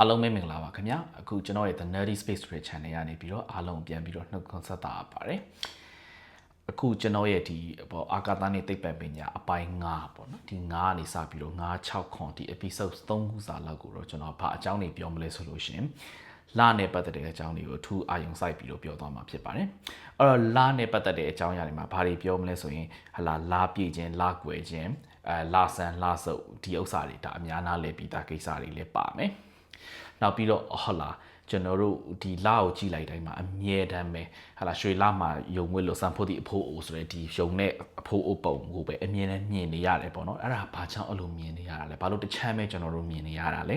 အားလုံးပဲမင်္ဂလာပါခင်ဗျာအခုကျွန်တော်ရဲ့ The Nerdy Space ဆိုတဲ့ channel ကနေပြီးတော့အားလုံးပြန်ပြီးတော့နှုတ်ခွန်းဆက်တာပါတယ်အခုကျွန်တော်ရဲ့ဒီပေါ့အာကာသနဲ့သိပ္ပံပညာအပိုင်း9ပေါ့နော်ဒီ9ကနေစပြီးတော့9 6ခွန်ဒီ episode 3ခုစာလောက်ကိုတော့ကျွန်တော်ဘာအကြောင်းတွေပြောမလဲဆိုလို့ရှင်လာနဲ့ပတ်သက်တဲ့အကြောင်းတွေကိုအထူးအာရုံစိုက်ပြီးတော့ပြောသွားမှာဖြစ်ပါတယ်အဲ့တော့လာနဲ့ပတ်သက်တဲ့အကြောင်းအရာတွေမှာဘာတွေပြောမလဲဆိုရင်ဟလာလာပြည့်ခြင်းလာကွယ်ခြင်းအဲလာဆန်လာဆုပ်ဒီဥစ္စာတွေဒါအများနာလဲပြီးသားကိစ္စတွေလည်းပါမယ် နောက်ပြီးတော့ဟုတ်လားကျွန်တော်တို့ဒီလာကိုကြည့်လိုက်တိုင်းမှာအမြဲတမ်းပဲဟာလာရွှေလာမှာယုံဝဲလို့စံဖို့ဒီအဖိုးအိုဆိုတဲ့ဒီယုံနဲ့အဖိုးအိုပုံကိုပဲအမြဲတမ်းမြင်နေရတယ်ပေါ့နော်အဲ့ဒါဘာကြောင့်အဲ့လိုမြင်နေရတာလဲဘာလို့တချမ်းပဲကျွန်တော်တို့မြင်နေရတာလဲ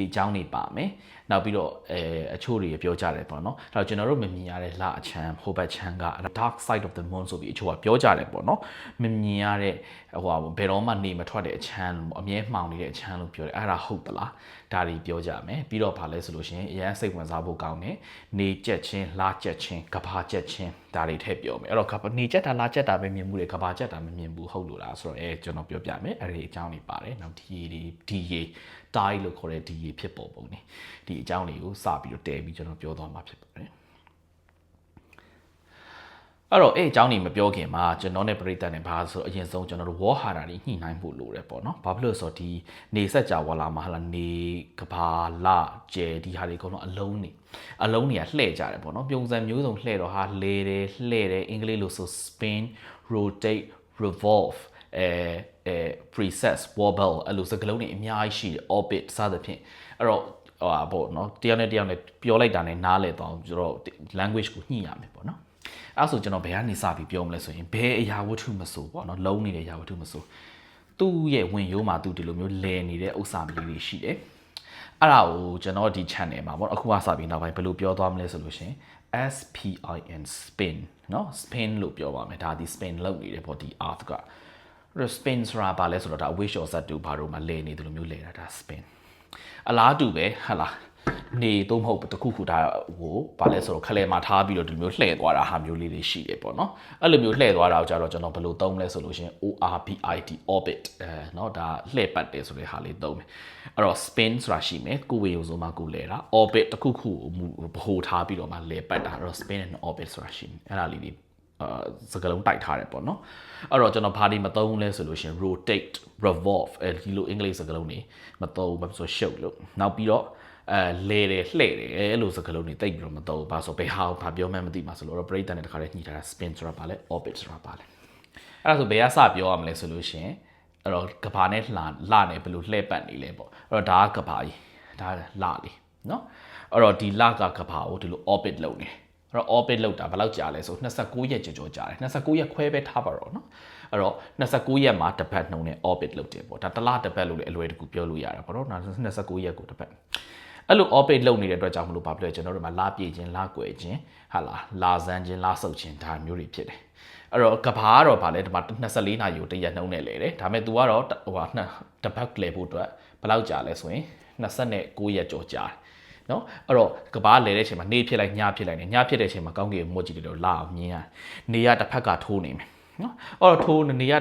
ဒီအကြောင်းတွေပါမယ်နောက်ပြီးတော့အဲအချို့တွေပြောကြတယ်ပေါ့နော်အဲ့တော့ကျွန်တော်တို့မမြင်ရတဲ့လအချမ်းဟိုဘက်ချမ်းက dark side of the moon ဆိုပြီးအချို့ကပြောကြတယ်ပေါ့နော်မမြင်ရတဲ့ဟိုဟာဘယ်တော့မှနေမထွက်တဲ့အချမ်းလို့အမြဲမှောင်နေတဲ့အချမ်းလို့ပြောတယ်အဲ့ဒါဟုတ်သလားဒါတွေပြောကြမယ်ပြီးတော့ဗာလဲဆိုလို့ရှိရင်အရင်စိတ်ဝင်စားဖို့ကောင်းတယ်နေကြက်ချင်းလာကြက်ချင်းကဘာကြက်ချင်း ဒါတွေထည့်ပြောမယ်အဲ့တော့ကဘာနေကြက်တာလာကြက်တာပဲမြင်မှုတွေကဘာကြက်တာမမြင်ဘူးဟုတ်လို့လားဆိုတော့အဲကျွန်တော်ပြောပြမယ်အဲ့ဒီအကြောင်းတွေပါတယ်နောက်ဒီဒီဒီရေတိုင်းလို့ခေါ်တဲ့ဒီရေဖြစ်ပေါ်ပုံနေဒီအကြောင်းတွေကိုစပြီးတော့တဲပြီးကျွန်တော်ပြောသွားမှာဖြစ်ပါတယ် အဲ့တော့အဲ့အကြောင်းနေမပြောခင်မှာကျွန်တော်နဲ့ပရိသတ်နဲ့ဘာဆိုအရင်ဆုံးကျွန်တော်တို့ဝေါ်ဟာတာတွေညှိနှိုင်းဖို့လိုတယ်ပေါ့နော်ဘာဖြစ်လို့ဆိုတော့ဒီနေဆက်ကြဝလာမှာဟာလာနေကဘာလာကျဲဒီဟာတွေအကုန်လုံးအလုံးနေအလုံးတွေကလှဲ့ကြတယ်ပေါ့နော်ပြုံစံမျိုးစုံလှဲ့တော့ဟာလေတယ်လှဲ့တယ်အင်္ဂလိပ်လိုဆို spin rotate revolve အဲအဲ process wobble အဲ့လိုစကားလုံးတွေအများကြီးရှိတယ် orbit စသဖြင့်အဲ့တော့ဟိုပါပေါ့နော်တယောက်နဲ့တယောက်နဲ့ပြောလိုက်တာနဲ့နားလည်သွားအောင်ကျွန်တော် language ကိုညှိရမယ်ပေါ့နော် အဲ့ဆိုကျွန်တော်ဘယ်ကနေစပြီးပြောမလဲဆိုရင်ဘယ်အရာဝတ္ထုမဆိုပေါ့နော်လုံးနေတဲ့အရာဝတ္ထုမဆိုသူ့ရဲ့ဝင်ရိုးမှာသူဒီလိုမျိုးလဲနေတဲ့ဥစ္စာမျိုးတွေရှိတယ်အဲ့ဒါကိုကျွန်တော်ဒီ channel မှာပေါ့အခုမှစပြီးနောက်ပိုင်းဘယ်လိုပြောသွားမလဲဆိုလို့ရှင် SPIN spin เนาะ spin လို့ပြောပါမယ်ဒါဒီ spin လုပ်နေတယ်ပေါ့ဒီ earth က spin ဆိုတာဘာလဲဆိုတော့ဒါ wish or set တူဘာလို့မလဲနေတယ်လို့မျိုးလဲတာဒါ spin အလားတူပဲဟလာ နေတော့မဟုတ်တခုခုဒါဟိုဘာလဲဆိုတော့ခလဲမှာထားပြီးတော့ဒီမျိုးလှည့်သွားတာဟာမျိုးလေးတွေရှိတယ်ပေါ့နော်အဲ့လိုမျိုးလှည့်သွားတာကိုကြတော့ကျွန်တော်ဘယ်လိုသုံးလဲဆိုလို့ရှင် ORBIT orbit အဲเนาะဒါလှည့်ပတ်တယ်ဆိုတဲ့ဟာလေးသုံးမယ်အဲ့တော့ spin ဆိုတာရှိမယ်ကိုဝေယုံဆိုမှကိုလဲတာ orbit တခုခုဘိုးထားပြီးတော့မှလဲပတ်တာအဲ့တော့ spin and orbit ဆိုတာရှိမယ်အဲ့ဒါလေးတွေအာစကလုံးတိုက်ထားတယ်ပေါ့နော်အဲ့တော့ကျွန်တော်ဘာဒီမသုံးလဲဆိုလို့ရှင် rotate revolve အဲဒီလိုအင်္ဂလိပ်စကားလုံးတွေမသုံးဘူးဆိုရှုပ်လို့နောက်ပြီးတော့ အဲလဲတယ်လှဲ့တယ်အဲ့လိုစကားလုံးတွေတိတ်ပြီးတော့မသုံးဘူးဘာဆိုဘယ်ဟာဘာပြောမှန်းမသိမှာဆိုလို့တော့ပရိသတ်နဲ့တခါတည်းညှိထားတာ spin ဆိုတာဘာလဲ orbit ဆိုတာဘာလဲအဲ့ဒါဆိုဘယ်ကစပြောရမလဲဆိုလို့ရှင်အဲ့တော့ကဘာနဲ့လှလှနေဘယ်လိုလှဲ့ပတ်နေလဲပေါ့အဲ့တော့ဒါကကဘာကြီးဒါလှလေးနော်အဲ့တော့ဒီလကကဘာကိုဒီလို orbit လုပ်နေတယ်အဲ့တော့ orbit လောက်တာဘယ်လောက်ကြာလဲဆို29ရက်ကြော်ကြော်ကြာတယ်29ရက်ခွဲပဲထားပါတော့เนาะအဲ့တော့29ရက်မှာတစ်ပတ်နှုံနဲ့ orbit လောက်တယ်ပေါ့ဒါတစ်လတစ်ပတ်လို့လည်းအလွယ်တကူပြောလို့ရတာပေါ့နော်29ရက်ကိုတစ်ပတ် အဲ့လို orbit လောက်နေတဲ့အတွက်ကြောင့်မလို့ဘာဖြစ်လဲကျွန်တော်တို့မှာလာပြေခြင်းလာကွယ်ခြင်းဟာလာလာစမ်းခြင်းလာဆုပ်ခြင်းဒါမျိုးတွေဖြစ်တယ်အဲ့တော့ကဘာကတော့ဗာလဲဒီမှာ24နာရီကိုတရက်နှုံးနဲ့လဲတယ်ဒါပေမဲ့ तू ကတော့ဟိုဟာတစ်ပတ်လဲဖို့အတွက်ဘယ်လောက်ကြာလဲဆိုရင်29ရက်ကြော်ကြာတယ်နော်အဲ့တော့ကဘာလဲတဲ့အချိန်မှာနေဖြစ်လိုက်ညဖြစ်လိုက်နေညဖြစ်တဲ့အချိန်မှာကောင်းကင်မွတ်ကြည့်တယ်တော့လာအောင်မြင်ရနေရတစ်ဖက်ကထိုးနေမယ်နော်အဲ့တော့ထိုးနေရ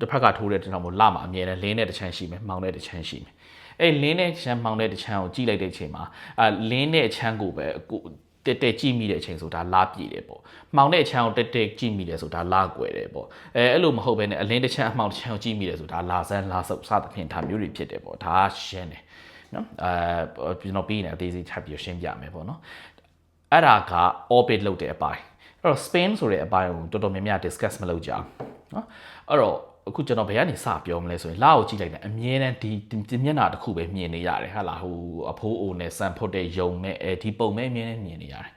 တစ်ဖက်ကထိုးတဲ့တထောင်မို့လာမှာအမြဲတမ်းလင်းတဲ့တစ်ချမ်းရှိမယ်မှောင်တဲ့တစ်ချမ်းရှိမယ် အဲ့လင်းတဲ့ချမ်းမှောင်တဲ့တစ်ချမ်းကိုကြည့်လိုက်တဲ့အချိန်မှာအဲလင်းတဲ့ချမ်းကိုပဲကိုတက်တက်ကြည့်မိတဲ့အချိန်ဆိုဒါလာပြည့်တယ်ပေါ့။မှောင်တဲ့အချမ်းကိုတက်တက်ကြည့်မိတယ်ဆိုဒါလာကွယ်တယ်ပေါ့။အဲအဲ့လိုမဟုတ်ဘဲနဲ့အလင်းတစ်ချမ်းအမှောင်တစ်ချမ်းကိုကြည့်မိတယ်ဆိုဒါလာစမ်းလာဆုပ်စသဖြင့်ဒါမျိုးတွေဖြစ်တယ်ပေါ့။ဒါရှင်းတယ်။နော်အဲကျွန်တော်ပြီးနေအသေးစိတ်ထပ်ပြီးရှင်းပြမယ်ပေါ့နော်။အဲ့ဒါက orbit လုပ်တဲ့အပိုင်း။အဲ့တော့ Spain ဆိုတဲ့အပိုင်းကိုတော်တော်များများ discuss မလုပ်ကြဘူး။နော်။အဲ့တော့ အခုကျွန်တော်ဘယ်ကနေစပြောမလဲဆိုရင်လာကိုကြည့်လိုက်တယ်အမြဲတမ်းဒီဒီမျက်နှာတစ်ခုပဲမြင်နေရတယ်ဟာလားဟိုအဖိုးအိုနဲ့စံဖုတ်တဲ့ယုံနဲ့အဲဒီပုံမဲ့အမြဲတမ်းမြင်နေရတယ်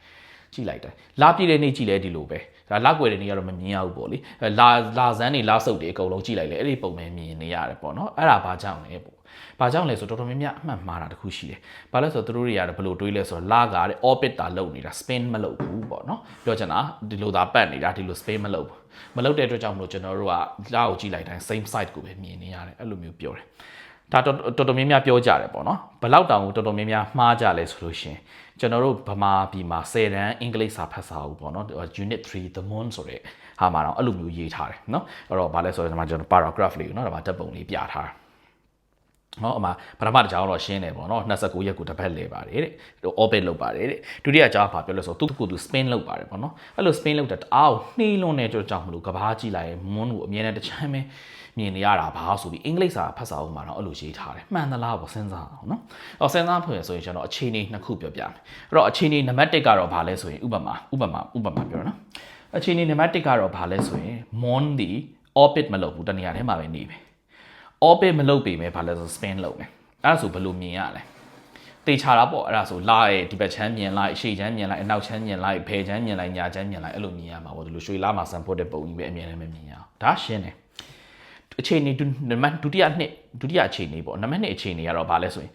ကြည့်လိုက်တယ်လာပြည့်တဲ့နေ့ကြည့်လဲဒီလိုပဲဒါလောက်ွယ်တဲ့နေ့ကတော့မမြင်ရဘူးပေါ့လေလာလာဇန်းတွေလာဆုပ်တွေအကုန်လုံးကြည့်လိုက်လေအဲ့ဒီပုံမဲ့မြင်နေရတယ်ပေါ့နော်အဲ့ဒါဘာကြောင့်လဲပေါ့ ဘာကြောင့်လဲဆိုတော်တော်များများအမှတ်မှားတာတခုရှိတယ်ဘာလဲဆိုတော့သူတို့တွေကတော့ဘယ်လိုတွေးလဲဆိုတော့လာကတဲ့ orbit တာလုံနေတာ spin မလုပ်ဘူးပေါ့နော်ပြောချင်တာဒီလိုသာပတ်နေတာဒီလို spin မလုပ်ဘူးမလုပ်တဲ့အတွက်ကြောင့်မလို့ကျွန်တော်တို့ကလာကိုကြည့်လိုက်တိုင်း same side ကိုပဲမြင်နေရတယ်အဲ့လိုမျိုးပြောတယ်ဒါတော်တော်များများပြောကြတယ်ပေါ့နော်ဘလောက်တောင်တော်တော်များများမှားကြလဲဆိုလို့ရှင်ကျွန်တော်တို့ဗမာပြည်မှာ10တန်းအင်္ဂလိပ်စာဖတ်စာအုပ်ပေါ့နော် unit 3 the moon ဆိုတဲ့ဟာမှာတော့အဲ့လိုမျိုးရေးထားတယ်နော်အဲ့တော့ဗာလဲဆိုတော့ဒီမှာကျွန်တော် paragraph လေးကိုနော်ဒါမှဓာတ်ပုံလေးပြထားတာ နော်အမပထမတစ်ကြောင်တော့ရှင်းတယ်ပေါ့နော်29ရက်ကိုတစ်ပတ်လဲပါတယ်တဲ့ဟို orbit လုပ်ပါတယ်တဲ့ဒုတိယကြောင်ဘာပြောလဲဆိုသူ့ကိုသူ spin လုပ်ပါတယ်ပေါ့နော်အဲ့လို spin လုပ်တာတအားကိုနှေးလွန်းနေကြကြောင်မလို့ကဘာကြည့်လိုက်ရင်မွန်းကိုအမြဲတမ်းတစ်ချမ်းပဲမြင်နေရတာဘာဆိုပြီးအင်္ဂလိပ်စာဖတ်စာအုပ်မှာတော့အဲ့လိုရေးထားတယ်မှန်သလားပေါ့စဉ်းစားအောင်နော်အော်စဉ်းစားဖို့ရဆိုရင်ကျွန်တော်အခြေအနေနှစ်ခုပြောပြမယ်အဲ့တော့အခြေအနေနံပါတ်1ကတော့ဘာလဲဆိုရင်ဥပမာဥပမာဥပမာပြောရနော်အခြေအနေနံပါတ်1ကတော့ဘာလဲဆိုရင် moon ဒီ orbit မလုပ်ဘူးတနေရာထဲမှာပဲနေပဲ orbit မလုပ်ပေမဲ့ဘာလဲဆို spin လုပ်မယ်အဲ့ဒါဆိုဘယ်လိုမြင်ရလဲတေချာတာပေါ့အဲ့ဒါဆိုလာရဲ့ဒီဘက်ချမ်းမြင်လိုက်အရှိချမ်းမြင်လိုက်အနောက်ချမ်းမြင်လိုက်ဖယ်ချမ်းမြင်လိုက်ညာချမ်းမြင်လိုက်အဲ့လိုမြင်ရမှာပေါ့ဒီလိုရွှေလာမှာစံဖို့တဲ့ပုံကြီးပဲအမြင်နဲ့မမြင်ရအောင်ဒါရှင်းတယ်အခြေအနေနံပါတ်ဒုတိယနှစ်ဒုတိယအခြေအနေပေါ့နံပါတ်2အခြေအနေကတော့ဘာလဲဆိုရင်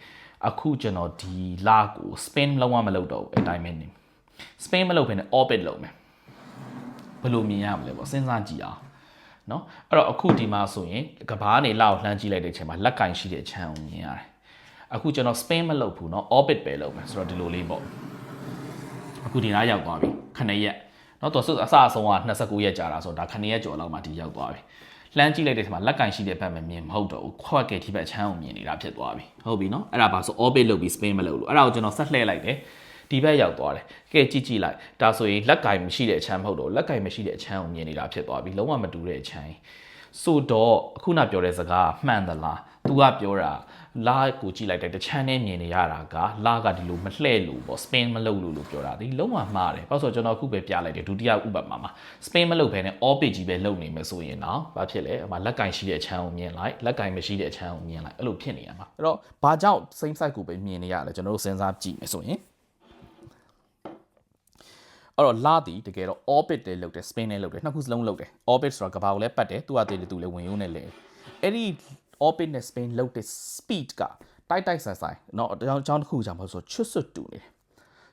အခုကျွန်တော်ဒီလာကို spin လုံးဝမလုပ်တော့ဘူးအတိုင်းပဲနေ spin မလုပ်ဘဲနဲ့ orbit လုပ်မယ်ဘယ်လိုမြင်ရမလဲပေါ့စဉ်းစားကြည့်အောင် เนาะအဲ့တော့အခုဒီမှာဆိုရင်ကဘာကနေလောက်လှမ်းကြည့်လိုက်တဲ့အချိန်မှာလက်ကင်ရှိတဲ့ခြံကိုမြင်ရတယ်အခုကျွန်တော် spin မလုပ်ဘူးเนาะ orbit ပဲလုပ်မယ်ဆိုတော့ဒီလိုလေးပေါ့အခုဒီနားရောက်သွားပြီခဏရက်เนาะသူအစအဆုံးက29ရက်ကြာတာဆိုတော့ဒါခဏရက်ကျော်လောက်မှဒီရောက်သွားပြီလှမ်းကြည့်လိုက်တဲ့ချိန်မှာလက်ကင်ရှိတဲ့ဘက်မမြင်မဟုတ်တော့ဘူးခွက်ကဲဒီဘက်ချမ်းကိုမြင်နေတာဖြစ်သွားပြီဟုတ်ပြီเนาะအဲ့ဒါပါဆို orbit လုပ်ပြီး spin မလုပ်လို့အဲ့ဒါကိုကျွန်တော်ဆက်လှည့်လိုက်တယ် ဒီဘက်ရောက်သွားတယ်ကဲကြည့်ကြည့်လိုက်ဒါဆိုရင်လက်ကင်မရှိတဲ့အချမ်းမဟုတ်တော့လက်ကင်မရှိတဲ့အချမ်းကိုမြင်နေတာဖြစ်သွားပြီလုံးဝမတူတဲ့အချမ်းဆိုတော့အခုနပြောတဲ့စကားမှန်သလား तू ကပြောတာလာကိုကြည့်လိုက်တဲ့တချမ်းနဲ့မြင်နေရတာကလာကဒီလိုမလှဲ့လို့ပေါ့ spin မလုပ်လို့လို့ပြောတာဒီလုံးဝမှားတယ်ဘာလို့ဆိုကျွန်တော်အခုပဲပြလိုက်တယ်ဒုတိယဥပမာမှာ spin မလုပ်ဘဲနဲ့ orbit ကြီးပဲလုပ်နေမယ်ဆိုရင်တော့ဘာဖြစ်လဲအမလက်ကင်ရှိတဲ့အချမ်းကိုမြင်လိုက်လက်ကင်မရှိတဲ့အချမ်းကိုမြင်လိုက်အဲ့လိုဖြစ်နေရမှာအဲ့တော့ဘာကြောင့် same side ကိုပဲမြင်နေရလဲကျွန်တော်တို့စဉ်းစားကြည့်မယ်ဆိုရင် အဲ့တော့လာသည်တကယ်တော့ orbit တွေလုပ်တယ် spin တွေလုပ်တယ်နှစ်ခုစလုံးလုပ်တယ် orbit ဆိုတာကဘာကိုလဲပတ်တယ်သူကတည်းကသူလည်းဝင်ရုံးနဲ့လဲအဲ့ဒီ orbit နဲ့ spin လုပ်တဲ့ speed ကတိုက်တိုက်ဆိုင်ဆိုင်เนาะအကြောင်းအကြောင်းတစ်ခုကြောင့်မဟုတ်ဆိုချွတ်ဆွတ်တူနေတယ်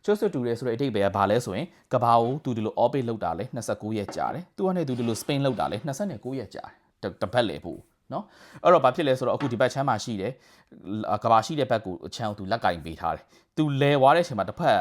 ချွတ်ဆွတ်တူတယ်ဆိုတဲ့အဓိပ္ပာယ်ကဘာလဲဆိုရင်ကဘာကိုသူဒီလို orbit လုပ်တာလဲ29ရက်ကြာတယ်သူကနဲ့သူဒီလို spin လုပ်တာလဲ29ရက်ကြာတယ်တစ်ပတ်လေပို့နော်အဲ့တော့ဘာဖြစ်လဲဆိုတော့အခုဒီဘက်ချမ်းမှာရှိတယ်ကဘာရှိတဲ့ဘက်ကိုချမ်းကိုသူလက်ကင်ပေးထားတယ်သူလဲသွားတဲ့အချိန်မှာတစ်ဖက်က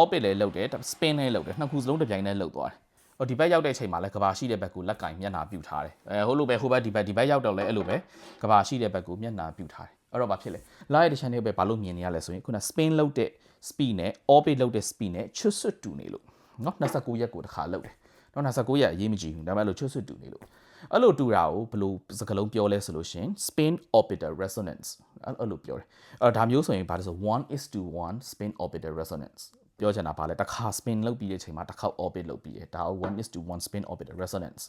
orbit လည်းလုပ်တယ် spin လည်းလုပ်တယ်နှစ်ခုစလုံးတစ်ပြိုင်တည်းလုပ်သွားတယ်ဟိုဒီဘက်ရောက်တဲ့အချိန်မှာလည်းကဘာရှိတဲ့ဘက်ကိုလက်ကင်မျက်နှာပြုတ်ထားတယ်အဲဟိုလိုပဲဟိုဘက်ဒီဘက်ဒီဘက်ရောက်တော့လည်းအဲ့လိုပဲကဘာရှိတဲ့ဘက်ကိုမျက်နှာပြုတ်ထားတယ်အဲ့တော့ဘာဖြစ်လဲလာရဲ့ channel ပဲဘာလို့မြင်နေရလဲဆိုရင်ခုန spin လုပ်တဲ့ speed နဲ့ orbit လုပ်တဲ့ speed နဲ့ချွတ်ဆွတ်တူနေလို့နော်29ရက်ကိုတစ်ခါလုပ်တယ်နော်29ရက်အရေးမကြီးဘူးဒါပေမဲ့လို့ချွတ်ဆွတ်တူနေလို့အဲ့လိုတူတာကိုဘယ်လိုစကားလုံးပြောလဲဆိုလို့ရှင် spin orbital resonance အဲ့လိုပြောတယ်အဲ့ဒါမျိုးဆိုရင်ဘာလဲဆို1:1 spin orbital resonance ပြောချင်တာဗာလဲတစ်ခါ spin လုပ်ပြီးတဲ့အချိန်မှာတစ်ခါ orbit လုပ်ပြီးတယ်ဒါကို1 is to 1 spin orbital resonance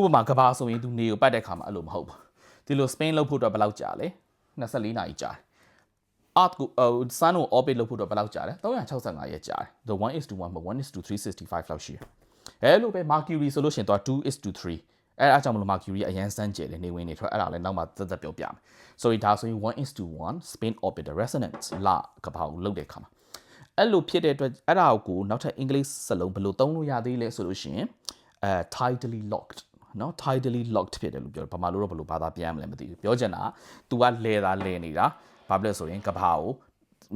ဥပမာကဘာဆိုရင်သူနေကိုပတ်တဲ့ခါမှာအဲ့လိုမဟုတ်ဘူးဒီလို spin လုပ်ဖို့အတွက်ဘယ်လောက်ကြာလဲ24နာရီကြာတယ် art ကို sun ကို orbit လုပ်ဖို့အတွက်ဘယ်လောက်ကြာလဲ365ရက်ကြာတယ် the 1 is to 1 but 1 is to 365လောက်ရှိတယ်အဲလိုပဲ mercury ဆိုလို့ရှိရင်တော့2 is to 3အဲအားကြောင့်မလို့ mercury အရန်စမ်းကျယ်တယ်နေဝင်နေထွက်အဲ့ဒါလည်းနောက်မှသက်သက်ပြောပြမယ်ဆိုရင်ဒါဆိုရင်1 is to 1 spin orbital resonance လာကဘာကိုလုပ်တဲ့ခါမှာ အဲ့လိုဖြစ်တဲ့အတွက်အဲ့ဒါကိုနောက်ထပ်အင်္ဂလိပ်စလုံးဘယ်လိုသုံးလို့ရသေးလဲဆိုလို့ရှိရင်အဲ tidally locked နော် tidally locked ဖြစ်တယ်လို့ပြောတယ်ဘာမှလို့တော့ဘယ်လိုဘာသာပြန်ရမလဲမသိဘူးပြောချင်တာ तू ကလဲတာလဲနေတာဘာဖြစ်လဲဆိုရင်ကဘာကို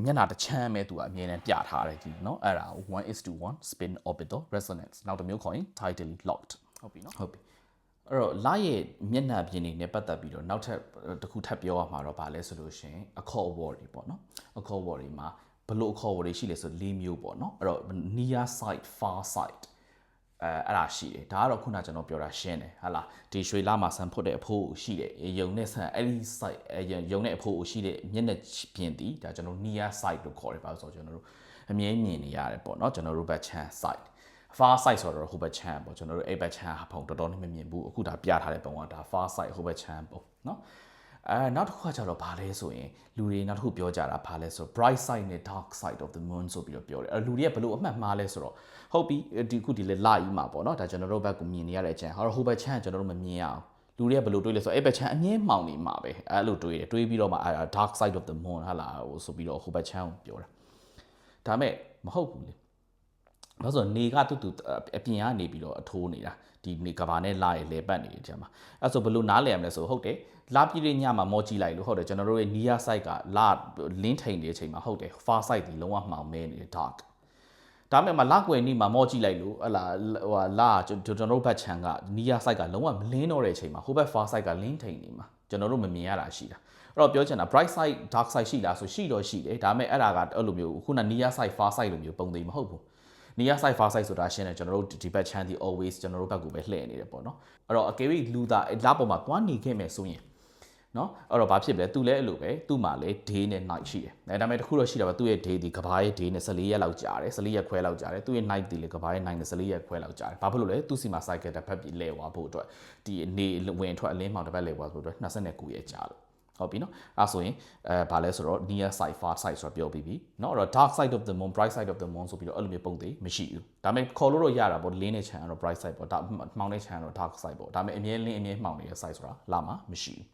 မျက်နှာတစ်ချမ်းပဲ तू ကအမြင်နဲ့ပြထားတယ်ဒီနော်အဲ့ဒါ1 is to 1 spin orbital resonance နောက်တစ်မျိုးခေါ်ရင် tidally locked ဟုတ်ပြီနော်ဟုတ်ပြီအဲ့တော့လာရဲ့မျက်နှာပြင်နေနဲ့ပတ်သက်ပြီးတော့နောက်ထပ်တစ်ခုထပ်ပြောရမှာတော့ဗာလဲဆိုလို့ရှိရင်အခေါ် word တွေပေါ့နော်အခေါ် word တွေမှာ ဘလို့အခေါ် word တွေရှိလဲဆို၄မျိုးပေါ့နော်အဲ့တော့ near side far side အဲအဲ့ဒါရှိတယ်ဒါကတော့ခုနကျွန်တော်ပြောတာရှင်းတယ်ဟာလားဒီရွှေလာမှာဆန်ဖွတ်တဲ့အဖိုးရှိတယ်ယုံနဲ့ဆန်အဲ့ဒီ site ယုံနဲ့အဖိုးရှိတဲ့မျက်နှာပြင်တီဒါကျွန်တော် near site လို့ခေါ်တယ်ပါဆိုတော့ကျွန်တော်တို့အမြဲမြင်နေရတယ်ပေါ့နော်ကျွန်တော်တို့ဘက်ချမ်း site far side ဆိုတော့ဟိုဘက်ချမ်းပေါ့ကျွန်တော်တို့အဲ့ဘက်ချမ်းဖုံတော်တော်နဲ့မမြင်ဘူးအခုဒါပြထားတဲ့ပုံကဒါ far side ဟိုဘက်ချမ်းပေါ့နော် အဲနောက်တစ်ခုကကျတော့ဘာလဲဆိုရင်လူတွေနောက်တစ်ခုပြောကြတာဘာလဲဆို bright side နဲ့ dark side of the moon ဆိုပြီးတော့ပြောတယ်အဲလူတွေကဘလို့အမှတ်မှားလဲဆိုတော့ဟုတ်ပြီဒီခုဒီလေလာကြီးမှာပေါ့နော်ဒါကျွန်တော်တို့ဘက်ကမြင်နေရတဲ့အချမ်းဟောဟိုဘက်ချမ်းကျွန်တော်တို့မမြင်ရအောင်လူတွေကဘလို့တွေးလဲဆိုအဲ့ဘက်ချမ်းအမြင်မှောင်နေမှာပဲအဲ့လိုတွေးတယ်တွေးပြီးတော့မှ dark side of the moon ဟာလာဟိုဆိုပြီးတော့ဟိုဘက်ချမ်းကိုပြောတာဒါမဲ့မဟုတ်ဘူးလေ ဘာလို့ဆိုနေကတူတူအပြင်ကနေပြီးတော့အထိုးနေတာဒီနေကဘာနဲ့လာရလေပတ်နေတယ်ကြာမှာအဲ့ဆိုဘလို့နားလည်ရမလဲဆိုဟုတ်တယ်လာပြည့်တဲ့ညမှာမောကြည့်လိုက်လို့ဟုတ်တယ်ကျွန်တော်တို့ရဲ့ near side ကလာလင်းထိန်နေတဲ့အချိန်မှာဟုတ်တယ် far side ဒီလုံးဝမှောင်မဲနေတယ် dark ဒါပေမဲ့မလောက်ွယ်နေ့မှာမောကြည့်လိုက်လို့ဟလာဟိုလာကျွန်တော်တို့ဘက်ချန်က near side ကလုံးဝမလင်းတော့တဲ့အချိန်မှာဟိုဘက် far side ကလင်းထိန်နေမှာကျွန်တော်တို့မမြင်ရတာရှိတာအဲ့တော့ပြောချင်တာ bright side dark side ရှိလားဆိုရှိတော့ရှိတယ်ဒါပေမဲ့အဲ့ဒါကအဲ့လိုမျိုးခုန near side far side လိုမျိုးပုံသေးမဟုတ်ဘူး near side far side ဆိုတာရှင်းတယ်ကျွန်တော်တို့ဒီဘက် channel ဒီ always ကျွန်တော်တို့ဘက်ကိုပဲလှည့်နေတယ်ပေါ့နော်အဲ့တော့အကယ်၍လူသားအဲ့လားပေါ်မှာသွားနေခဲ့မယ်ဆိုရင်နော်အဲ့တော့ဘာဖြစ်လဲသူလည်းအဲ့လိုပဲသူ့မှာလည်း day နဲ့ night ရှိတယ်အဲဒါပေမဲ့တစ်ခုတော့ရှိတာပဲသူ့ရဲ့ day ဒီကဘာရဲ့ day နဲ့14ရက်လောက်ကြာတယ်14ရက်ခွဲလောက်ကြာတယ်သူ့ရဲ့ night ဒီလေကဘာရဲ့ night နဲ့14ရက်ခွဲလောက်ကြာတယ်ဘာဖြစ်လို့လဲသူ့စီမှာ cycle တစ်ဖက်ပြီးလဲသွားဖို့အတွက်ဒီနေဝင်ထွက်အလင်းမောင်တစ်ဖက်လဲသွားဖို့အတွက်29ရက်ကြာလို့ ဟုတ်ပြီနော်အဲဆိုရင်အဲဘာလဲဆိုတော့ near side far side ဆိုတာပြောပြီးပြီနော်အဲ့တော့ dark side of the moon bright side of the moon ဆိုပြီးတော့အဲ့လိုမျိုးပုံသေးမရှိဘူးဒါပေမဲ့ခေါ်လို့တော့ရတာပေါ့ lane နဲ့ channel ကတော့ bright side ပေါ့ဒါမှောင်တဲ့ channel ကတော့ dark side ပေါ့ဒါပေမဲ့အမြဲ lane အမြဲမှောင်နေတဲ့ side ဆိုတာလာမှာမရှိဘူး